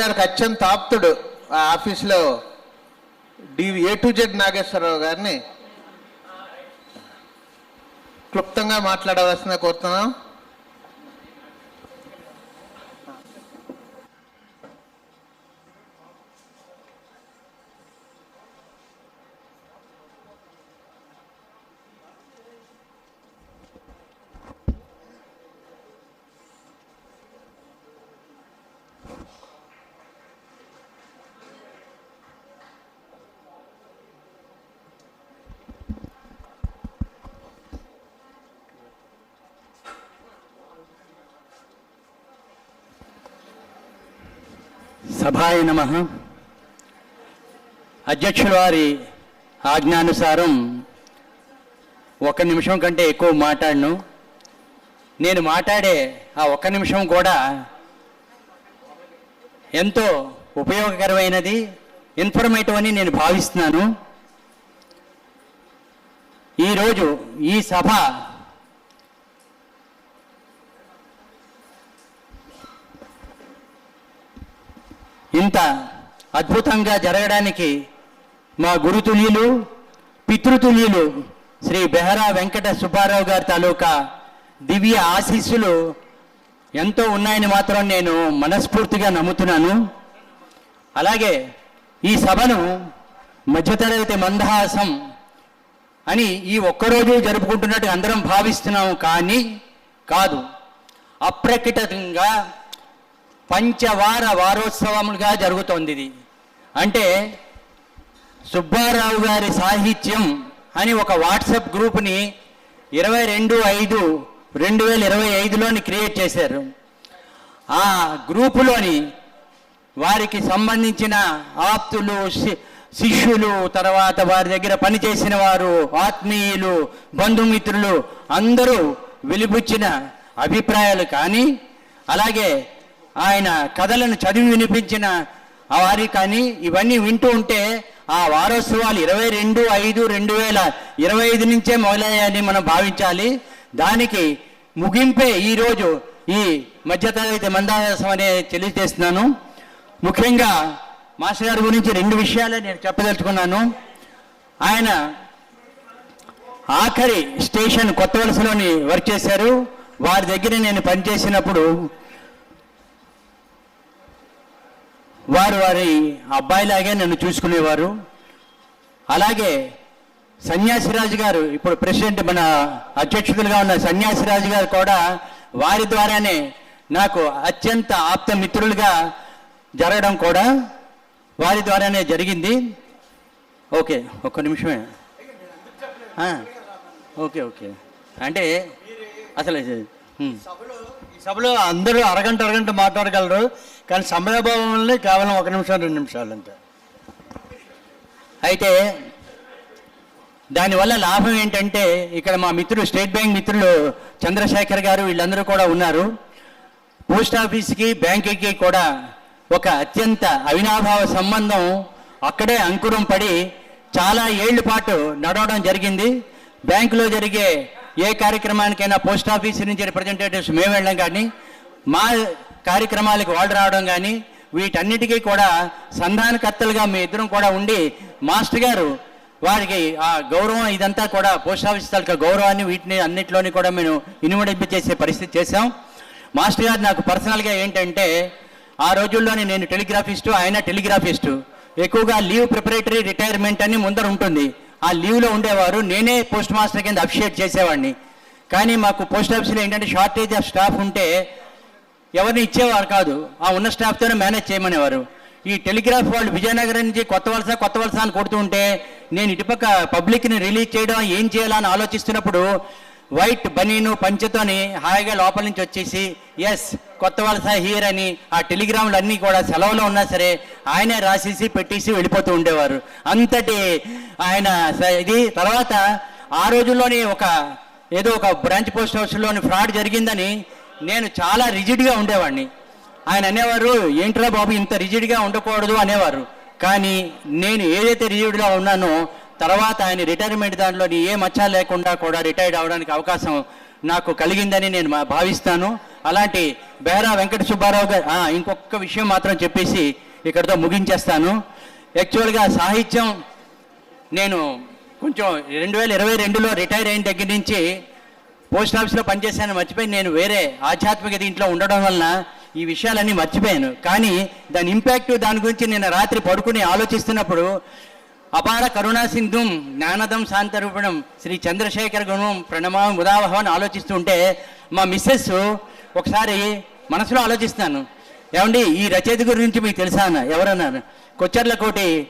గారికి అత్యంత ఆప్తుడు ఆ ఆఫీస్లో D A to Z Nageswararao గారిని క్లుప్తంగా మాట్లాడవలసిన కోరుతున్నాం. సభాయ నమ. అధ్యక్షుల వారి ఆజ్ఞానుసారం ఒక నిమిషం కంటే ఎక్కువ మాట్లాడను. నేను మాట్లాడే ఆ ఒక్క నిమిషం కూడా ఎంతో ఉపయోగకరమైనది ఇన్ఫర్మేటివ్ అని నేను భావిస్తున్నాను. ఈరోజు ఈ సభ ఇంత అద్భుతంగా జరగడానికి మా గురుతుల్యులు పితృతుల్యులు శ్రీ బెహరా వెంకట సుబ్బారావు గారి తాలూకా దివ్య ఆశీస్సులు ఎంతో ఉన్నాయని మాత్రం నేను మనస్ఫూర్తిగా నమ్ముతున్నాను. అలాగే ఈ సభను మధ్యతరగతి మందహాసం అని ఈ ఒక్కరోజు జరుపుకుంటున్నట్టు అందరం భావిస్తున్నాము కానీ కాదు. అప్రకటితంగా పంచవార వారోత్సవములుగా జరుగుతోంది ఇది. అంటే సుబ్బారావు గారి సాహిత్యం అని ఒక వాట్సాప్ గ్రూప్ని ఇరవై రెండు ఐదు రెండు వేల ఇరవై ఐదులోని క్రియేట్ చేశారు. ఆ గ్రూపులోని వారికి సంబంధించిన ఆప్తులు శిష్యులు తర్వాత వారి దగ్గర పనిచేసిన వారు ఆత్మీయులు బంధుమిత్రులు అందరూ వెలిబుచ్చిన అభిప్రాయాలు కానీ అలాగే ఆయన కథలను చదివి వినిపించిన ఆ వారి కానీ ఇవన్నీ వింటూ ఉంటే ఆ వారోత్సవాలు ఇరవై రెండు ఐదు రెండు వేల ఇరవై ఐదు నుంచే మొదలయ్యాయని మనం భావించాలి. దానికి ముగింపే ఈరోజు ఈ మధ్యతరగతి మందాసం అనే తెలియజేస్తున్నాను. ముఖ్యంగా మాస్టర్ గారి గురించి రెండు విషయాలే నేను చెప్పదలుచుకున్నాను. ఆయన ఆఖరి స్టేషన్ కొత్త వలసలోని వర్క్ చేశారు. వారి దగ్గర నేను పనిచేసినప్పుడు వారు వారి అబ్బాయిలాగే నన్ను చూసుకునేవారు. అలాగే సన్యాసిరాజు గారు ఇప్పుడు ప్రెసిడెంట్ మన అధ్యక్షులుగా ఉన్న సన్యాసిరాజు గారు కూడా వారి ద్వారానే నాకు అత్యంత ఆప్త మిత్రులుగా జరగడం కూడా వారి ద్వారానే జరిగింది. ఓకే ఒక్క నిమిషమే. Okay okay. అంటే అసలు సభలో అందరూ అరగంట అరగంట మాట్లాడగలరు. కానీ సమయభావం కేవలం ఒక నిమిషం రెండు నిమిషాలు అంతే. అయితే దానివల్ల లాభం ఏంటంటే ఇక్కడ మా మిత్రులు స్టేట్ బ్యాంక్ మిత్రులు చంద్రశేఖర్ గారు వీళ్ళందరూ కూడా ఉన్నారు. పోస్ట్ ఆఫీస్కి బ్యాంకుకి కూడా ఒక అత్యంత అవినాభావ సంబంధం అక్కడే అంకురం పడి చాలా ఏళ్ళ పాటు నడవడం జరిగింది. బ్యాంకులో జరిగే ఏ కార్యక్రమానికైనా పోస్ట్ ఆఫీస్ నుంచి రిప్రజెంటేటివ్స్ మేము వెళ్ళడం కానీ మా కార్యక్రమాలకు వాళ్ళు రావడం కానీ వీటన్నిటికీ కూడా సంధానకర్తలుగా మీ ఇద్దరం కూడా ఉండి మాస్టర్ గారు వారికి ఆ గౌరవం ఇదంతా కూడా పోస్ట్ ఆఫీస్ తాలూకా గౌరవాన్ని వీటిని అన్నింటిలోని కూడా మేము ఇనుమడింపు చేసే పరిస్థితి చేశాం. మాస్టర్ గారు నాకు పర్సనల్గా ఏంటంటే ఆ రోజుల్లోనే నేను టెలిగ్రాఫిస్టు ఆయన టెలిగ్రాఫిస్టు. ఎక్కువగా లీవ్ ప్రిపరేటరీ రిటైర్మెంట్ అని ముందర ఉంటుంది. ఆ లీవ్లో ఉండేవారు. నేనే పోస్ట్ మాస్టర్ కింద అప్షియేట్ చేసేవాడిని. కానీ మాకు పోస్ట్ ఆఫీస్లో ఏంటంటే షార్టేజ్ ఆఫ్ స్టాఫ్ ఉంటే ఎవరిని ఇచ్చేవారు కాదు. ఆ ఉన్న స్టాఫ్తోనే మేనేజ్ చేయమనేవారు. ఈ టెలిగ్రాఫ్ వాళ్ళు విజయనగరం నుంచి కొత్త వలస కొత్త వలస అని కొడుతుంటే నేను ఇటుపక్క పబ్లిక్ని రిలీజ్ చేయడం ఏం చేయాలని ఆలోచిస్తున్నప్పుడు వైట్ బనీను పంచతోని హాయిగా లోపల నుంచి వచ్చేసి ఎస్ కొత్త వలస హియర్ అని ఆ టెలిగ్రామ్లు అన్నీ కూడా సెలవులో ఉన్నా సరే ఆయనే రాసేసి పెట్టేసి వెళ్ళిపోతూ ఉండేవారు. అంతటి ఆయన స- ఇది తర్వాత ఆ రోజుల్లోనే ఒక ఏదో ఒక బ్రాంచ్ పోస్ట్ హౌస్లోని ఫ్రాడ్ జరిగిందని నేను చాలా రిజిడ్గా ఉండేవాడిని. ఆయన అనేవారు ఏంట్రా బాబు ఇంత రిజిడ్గా ఉండకూడదు అనేవారు. కానీ నేను ఏదైతే రిజిడ్గా ఉన్నానో తర్వాత ఆయన రిటైర్మెంట్ దాంట్లో ఏ మచ్చ లేకుండా కూడా రిటైర్డ్ అవడానికి అవకాశం నాకు కలిగిందని నేను మా- భావిస్తాను. అలాంటి బేరా వెంకట సుబ్బారావు గారు ఇంకొక విషయం మాత్రం చెప్పేసి ఇక్కడితో ముగించేస్తాను. యాక్చువల్గా సాహిత్యం నేను కొంచెం రెండు వేల ఇరవై రెండులో రిటైర్ అయిన దగ్గర నుంచి పోస్ట్ ఆఫీస్లో పనిచేశాను మర్చిపోయి నేను వేరే ఆధ్యాత్మిక దీంట్లో ఉండడం వలన ఈ విషయాలన్నీ మర్చిపోయాను. కానీ దాని ఇంపాక్ట్ దాని గురించి నేను రాత్రి పడుకుని ఆలోచిస్తున్నప్పుడు అపార కరుణా సింధుం జ్ఞానదం శాంతరూపణం శ్రీ చంద్రశేఖర గుణం ప్రణమా ఉదావహం ఆలోచిస్తుంటే మా మిస్సెస్ ఒకసారి మనసులో ఆలోచిస్తాను ఏమండి ఈ రచయిత గురించి మీకు తెలుసా అన్న? ఎవరన్నారు? కొచ్చర్లకోటి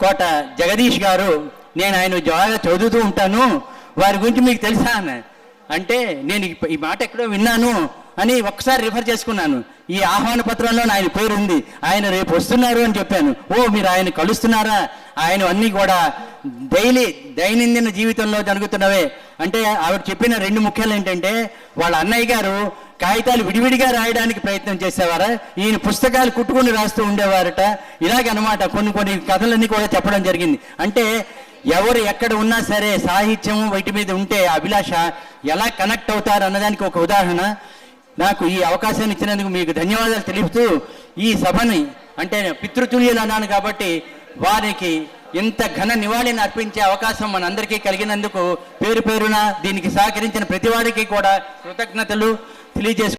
కోట జగదీష్ గారు నేను ఆయన బాగా చదువుతూ ఉంటాను వారి గురించి మీకు తెలుసా అన్న? అంటే నేను ఈ- ఈ మాట ఎక్కడో విన్నాను అని ఒక్కసారి రిఫర్ చేసుకున్నాను. ఈ ఆహ్వాన పత్రంలో ఆయన పేరు ఉంది ఆయన రేపు వస్తున్నారు అని చెప్పాను. ఓ మీరు ఆయన కలుస్తున్నారా? ఆయన అన్నీ కూడా డైలీ దైనందిన జీవితంలో జరుగుతున్నవే. అంటే ఆవిడ చెప్పిన రెండు ముఖ్యాలు ఏంటంటే వాళ్ళ అన్నయ్య గారు కాగితాలు విడివిడిగా రాయడానికి ప్రయత్నం చేసేవారా? ఈయన పుస్తకాలు కుట్టుకుని రాస్తూ ఉండేవారట. ఇలాగనమాట కొన్ని కొన్ని కథలన్నీ కూడా చెప్పడం జరిగింది. అంటే ఎవరు ఎక్కడ ఉన్నా సరే సాహిత్యం వీటి మీద ఉంటే అభిలాష ఎలా కనెక్ట్ అవుతారు అన్నదానికి ఒక ఉదాహరణ. నాకు ఈ అవకాశాన్ని ఇచ్చినందుకు మీకు ధన్యవాదాలు తెలుపుతూ ఈ సభని అంటే పితృతుల్యులు అన్నాను కాబట్టి వారికి ఇంత ఘన నివాళిని అర్పించే అవకాశం మనందరికీ కలిగినందుకు పేరు పేరున దీనికి సహకరించిన ప్రతి వారికి కూడా కృతజ్ఞతలు తెలియజేసు